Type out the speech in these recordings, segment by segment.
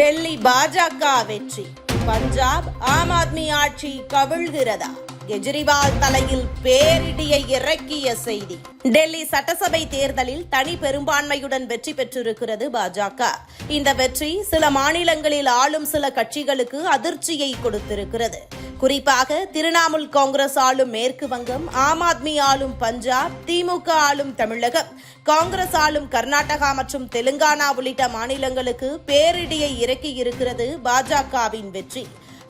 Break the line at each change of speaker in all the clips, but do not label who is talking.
டெல்லி பாஜக வெற்றி. பஞ்சாப் ஆம் ஆத்மி ஆட்சி கவிழ்கிறதா? கெஜ்ரிவால் தலையில் பேரிடியை இறக்கிய செய்தி. டெல்லி சட்டசபை தேர்தலில் தனி பெரும்பான்மையுடன் வெற்றி பெற்றிருக்கிறது பாஜக. இந்த வெற்றி சில மாநிலங்களில் ஆளும் சில கட்சிகளுக்கு அதிர்ச்சியை கொடுத்திருக்கிறது. குறிப்பாக திரிணாமுல் காங்கிரஸ் ஆளும் மேற்கு வங்கம் ஆம் ஆத்மி ஆளும் பஞ்சாப் திமுக ஆளும் தமிழகம். காங்கிரஸ் ஆளும் கர்நாடகா மற்றும் தெலுங்கானா உள்ளிட்ட மாநிலங்களுக்கு பேரிடியை இறக்கி இருக்கிறது பாஜகவின் வெற்றி.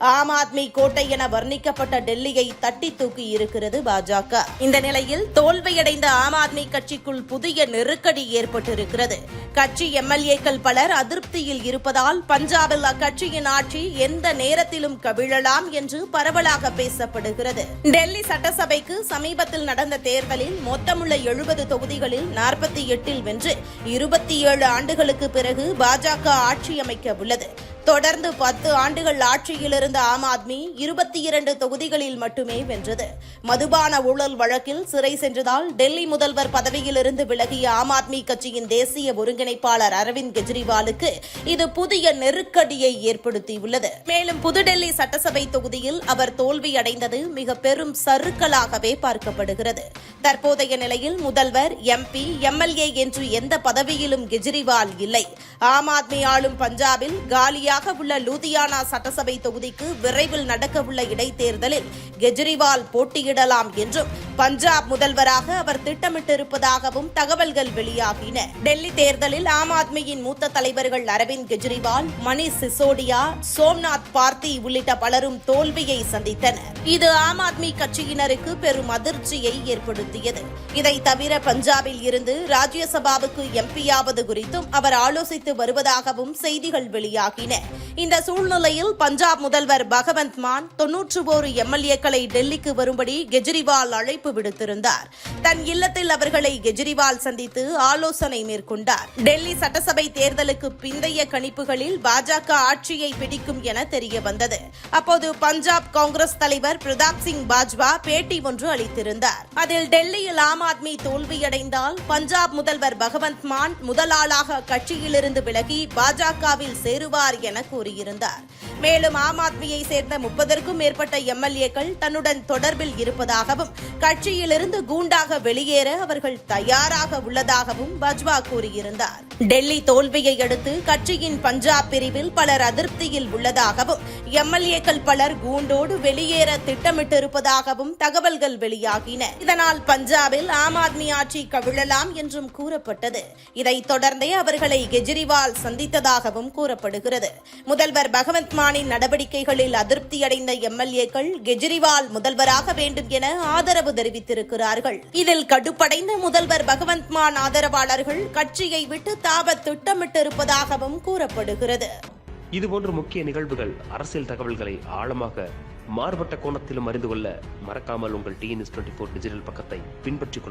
ஆம் ஆத்மி கோட்டை என வர்ணிக்கப்பட்ட டெல்லியை தட்டி தூக்கி இருக்கிறது பாஜக. இந்த நிலையில் தோல்வியடைந்த ஆம் ஆத்மி கட்சிக்குள் புதிய நெருக்கடி ஏற்பட்டிருக்கிறது. கட்சி எம்எல்ஏக்கள் பலர் அதிருப்தியில் இருப்பதால் பஞ்சாபில் அக்கட்சியின் ஆட்சி எந்த நேரத்திலும் கவிழலாம் என்று பரவலாக பேசப்படுகிறது. டெல்லி சட்டசபைக்கு சமீபத்தில் நடந்த தேர்தலில் மொத்தமுள்ள எழுபது தொகுதிகளில் நாற்பத்தி எட்டில் வென்று இருபத்தி ஏழு ஆண்டுகளுக்கு பிறகு பாஜக ஆட்சி அமைக்க உள்ளது தொடர்ந்து பத்து ஆண்டுகள் ஆட்சியில் இருந்த ஆம் ஆத்மி இருபத்தி இரண்டு தொகுதிகளில் மட்டுமே வென்றது. மதுபான ஊழல் வழக்கில் சிறை சென்றதால் டெல்லி முதல்வர் பதவியிலிருந்து விலகிய ஆம் ஆத்மி கட்சியின் தேசிய ஒருங்கிணைப்பாளர் அரவிந்த் கெஜ்ரிவாலுக்கு இது புதிய நெருக்கடியை ஏற்படுத்தியுள்ளது. மேலும் புதுடெல்லி சட்டசபை தொகுதியில் அவர் தோல்வியடைந்தது மிக பெரும் சறுக்கலாகவே பார்க்கப்படுகிறது. தற்போதைய நிலையில் முதல்வர் எம்பி எம்எல்ஏ என்று எந்த பதவியிலும் கெஜ்ரிவால் இல்லை. ஆம் ஆத்மி ஆளும் பஞ்சாபில் காலியாக உள்ள லூதியானா சட்டசபை தொகுதிக்கு விரைவில் நடக்கவுள்ள இடைத்தேர்தலில் கெஜ்ரிவால் போட்டியிடலாம் என்றும் பஞ்சாப் முதல்வராக அவர் திட்டமிட்டிருப்பதாகவும் தகவல்கள் வெளியாகின. டெல்லி தேர்தலில் ஆம் ஆத்மியின் மூத்த தலைவர்கள் அரவிந்த் கெஜ்ரிவால் மணிஷ் சிசோடியா சோம்நாத் பார்த்தி உள்ளிட்ட பலரும் தோல்வியை சந்தித்தனர். இது ஆம் ஆத்மி கட்சியினருக்கு பெரும் அதிர்ச்சியை ஏற்படுத்தியது. இதை தவிர பஞ்சாபில் இருந்து ராஜ்யசபாவுக்கு எம்பியாவது குறித்தும் அவர் ஆலோசித்து வருவதாகவும் செய்திகள் வெளியாகின. இந்த சூழ்நிலையில் பஞ்சாப் முதல்வர் பகவந்த் மான் தொன்னூற்று ஓரு எம்எல்ஏக்களை டெல்லிக்கு வரும்படி கெஜ்ரிவால் அழைப்பு அழைப்பு விடுத்திருந்தார். தன் இல்லத்தில் அவர்களை கெஜ்ரிவால் சந்தித்து ஆலோசனை மேற்கொண்டார். டெல்லி சட்டசபை தேர்தலுக்கு பிந்தைய கணிப்புகளில் பாஜக ஆட்சியை பிடிக்கும் என தெரிய வந்தது அப்போது பஞ்சாப் காங்கிரஸ் தலைவர் பிரதாப் சிங் பாஜ்வா பேட்டி ஒன்று அளித்திருந்தார். அதில் டெல்லியில் ஆம் ஆத்மி தோல்வியடைந்தால் பஞ்சாப் முதல்வர் பகவந்த் மான் முதலாளாக கட்சியிலிருந்து விலகி பாஜகவில் சேருவார் என கூறியிருந்தார். மேலும் ஆம் ஆத்மியை சேர்ந்த முப்பதற்கும் மேற்பட்ட எம்எல்ஏக்கள் தன்னுடன் தொடர்பில் இருப்பதாகவும் கட்சி கட்சியிலிருந்து கூண்டாக வெளியேற அவர்கள் தயாராக உள்ளதாகவும் பஜ்வா கூறியிருந்தார். டெல்லி தோல்வியை அடுத்து கட்சியின் பஞ்சாப் பிரிவில் பலர் அதிருப்தியில் உள்ளதாகவும் எம்எல்ஏக்கள் பலர் கூண்டோடு வெளியேற திட்டமிட்டிருப்பதாகவும் தகவல்கள் வெளியாகின. இதனால் பஞ்சாபில் ஆம் ஆத்மி ஆட்சி கவிழலாம் என்றும் கூறப்பட்டது. இதைத் தொடர்ந்தே அவர்களை கெஜ்ரிவால் சந்தித்ததாகவும் கூறப்படுகிறது. முதல்வர் பகவந்த் மானின் நடவடிக்கைகளில் அதிருப்தியடைந்த எம்எல்ஏக்கள் கெஜ்ரிவால் முதல்வராக வேண்டும் என ஆதரவு தெரிவித்திருக்கிறார்கள். இதில் கடுப்படைந்த முதல்வர் பகவந்த் மான் ஆதரவாளர்கள் கட்சியை விட்டு தாவ திட்டமிட்டிருப்பதாகவும் கூறப்படுகிறது.
இதுபோன்ற முக்கிய நிகழ்வுகள் அரசியல் தகவல்களை ஆழமாக மாறுபட்ட கோணத்திலும் அறிந்து கொள்ள மறக்காமல் உங்கள் டிஎன்எஸ் டுவெண்ட்டி ஃபோர் டிஜிட்டல் பக்கத்தை பின்பற்றிக் கொள்ள